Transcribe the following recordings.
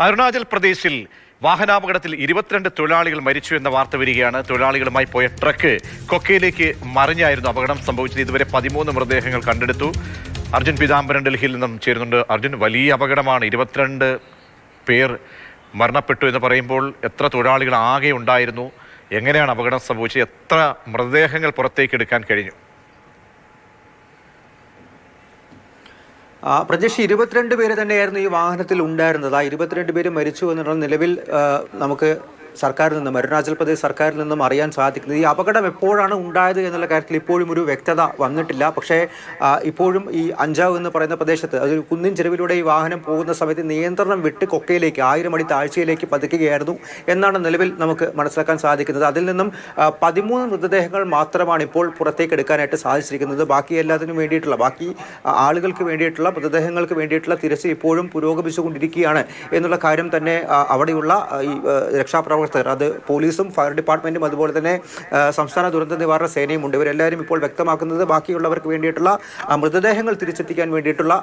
അരുണാചൽ പ്രദേശിൽ വാഹനാപകടത്തിൽ ഇരുപത്തിരണ്ട് തൊഴിലാളികൾ മരിച്ചു എന്ന വാർത്ത വരികയാണ്. തൊഴിലാളികളുമായി പോയ ട്രക്ക് കൊക്കയിലേക്ക് മറിഞ്ഞായിരുന്നു അപകടം സംഭവിച്ചത്. ഇതുവരെ പതിമൂന്ന് മൃതദേഹങ്ങൾ കണ്ടെടുത്തു. അർജുൻ പീതാംബരൻ ഡൽഹിയിൽ നിന്നും ചേരുന്നുണ്ട്. അർജുൻ വലിയ അപകടമാണ്. ഇരുപത്തിരണ്ട് പേർ മരണപ്പെട്ടു എന്ന് പറയുമ്പോൾ എത്ര തൊഴിലാളികൾ ആകെ ഉണ്ടായിരുന്നു? എങ്ങനെയാണ് അപകടം സംഭവിച്ചത്? എത്ര മൃതദേഹങ്ങൾ പുറത്തേക്ക് എടുക്കാൻ കഴിഞ്ഞു? പ്രജേഷ് ഇരുപത്തിരണ്ട് പേര് തന്നെയായിരുന്നു ഈ വാഹനത്തിൽ ഉണ്ടായിരുന്നത്. ആ ഇരുപത്തിരണ്ട് പേര് മരിച്ചു എന്നുള്ള നിലവിൽ നമുക്ക് സർക്കാരിൽ നിന്നും അരുണാചൽ പ്രദേശ് സർക്കാരിൽ നിന്നും അറിയാൻ സാധിക്കുന്നത് ഈ അപകടം എപ്പോഴാണ് ഉണ്ടായത് എന്നുള്ള കാര്യത്തിൽ ഇപ്പോഴും ഒരു വ്യക്തത വന്നിട്ടില്ല. പക്ഷേ ഇപ്പോഴും ഈ അഞ്ചാവ് എന്ന് പറയുന്ന പ്രദേശത്ത് അതൊരു കുന്നിൻ ചെരുവിലൂടെ ഈ വാഹനം പോകുന്ന സമയത്ത് നിയന്ത്രണം വിട്ട് കൊക്കയിലേക്ക് ആയിരം അടി താഴ്ചയിലേക്ക് പതിക്കുകയായിരുന്നു എന്നാണ് നിലവിൽ നമുക്ക് മനസ്സിലാക്കാൻ സാധിക്കുന്നത്. അതിൽ നിന്നും പതിമൂന്ന് മൃതദേഹങ്ങൾ മാത്രമാണ് ഇപ്പോൾ പുറത്തേക്ക് എടുക്കാനായിട്ട് സാധിച്ചിരിക്കുന്നത്. ബാക്കി എല്ലാത്തിനും വേണ്ടിയിട്ടുള്ള ബാക്കി ആളുകൾക്ക് വേണ്ടിയിട്ടുള്ള മൃതദേഹങ്ങൾക്ക് വേണ്ടിയിട്ടുള്ള തിരച്ചിൽ ഇപ്പോഴും പുരോഗമിച്ചുകൊണ്ടിരിക്കുകയാണ് എന്നുള്ള കാര്യം തന്നെ അവിടെയുള്ള ഈ ആ, രക്ഷാപ്രവർത്തകർ അത് പോലീസും ഫയർ ഡിപ്പാർട്ട്മെന്റും അതുപോലെ തന്നെ സംസ്ഥാന ദുരന്ത നിവാരണ സേനയും ഉണ്ട്. ഇവരെല്ലാവരും ഇപ്പോൾ വ്യക്തമാക്കുന്നത് ബാക്കിയുള്ളവർക്ക് വേണ്ടിയിട്ടുള്ള മൃതദേഹങ്ങൾ തിരിച്ചെത്തിക്കാൻ വേണ്ടിയിട്ടുള്ള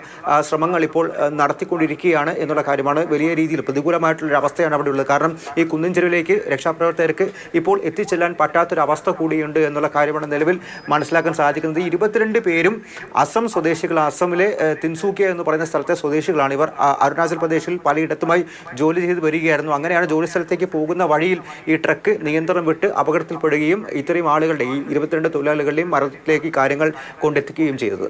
ശ്രമങ്ങൾ ഇപ്പോൾ നടത്തിക്കൊണ്ടിരിക്കുകയാണ് എന്നുള്ള കാര്യമാണ് വലിയ രീതിയിൽ പ്രതികൂലമായിട്ടുള്ള അവസ്ഥയാണ് അവിടെ ഉള്ളത്. കാരണം ഈ കുന്നിൻ ചെരുവിലേക്ക് രക്ഷാപ്രവർത്തകർക്ക് ഇപ്പോൾ എത്തിച്ചെല്ലാൻ പറ്റാത്തൊരവസ്ഥ കൂടിയുണ്ട് എന്നുള്ള കാര്യമാണ് നിലവിൽ മനസ്സിലാക്കാൻ സാധിക്കുന്നത്. ഇരുപത്തിരണ്ട് പേരും അസം സ്വദേശികൾ അസമിലെ തിൻസൂക്കിയ എന്ന് പറയുന്ന സ്ഥലത്തെ സ്വദേശികളാണ്. ഇവർ അരുണാചൽ പ്രദേശിൽ പലയിടത്തുമായി ജോലി ചെയ്ത് വരികയായിരുന്നു. അങ്ങനെയാണ് ജോലി സ്ഥലത്തേക്ക് പോകുന്ന വഴിയിൽ ഈ ട്രക്ക് നിയന്ത്രണം വിട്ട് അപകടത്തിൽപ്പെടുകയും ഇത്രയും ആളുകളുടെ ഈ ഇരുപത്തിരണ്ട് തൊഴിലാളികളുടെയും മരണത്തിലേക്ക് കാര്യങ്ങൾ കൊണ്ടെത്തിക്കുകയും ചെയ്തത്.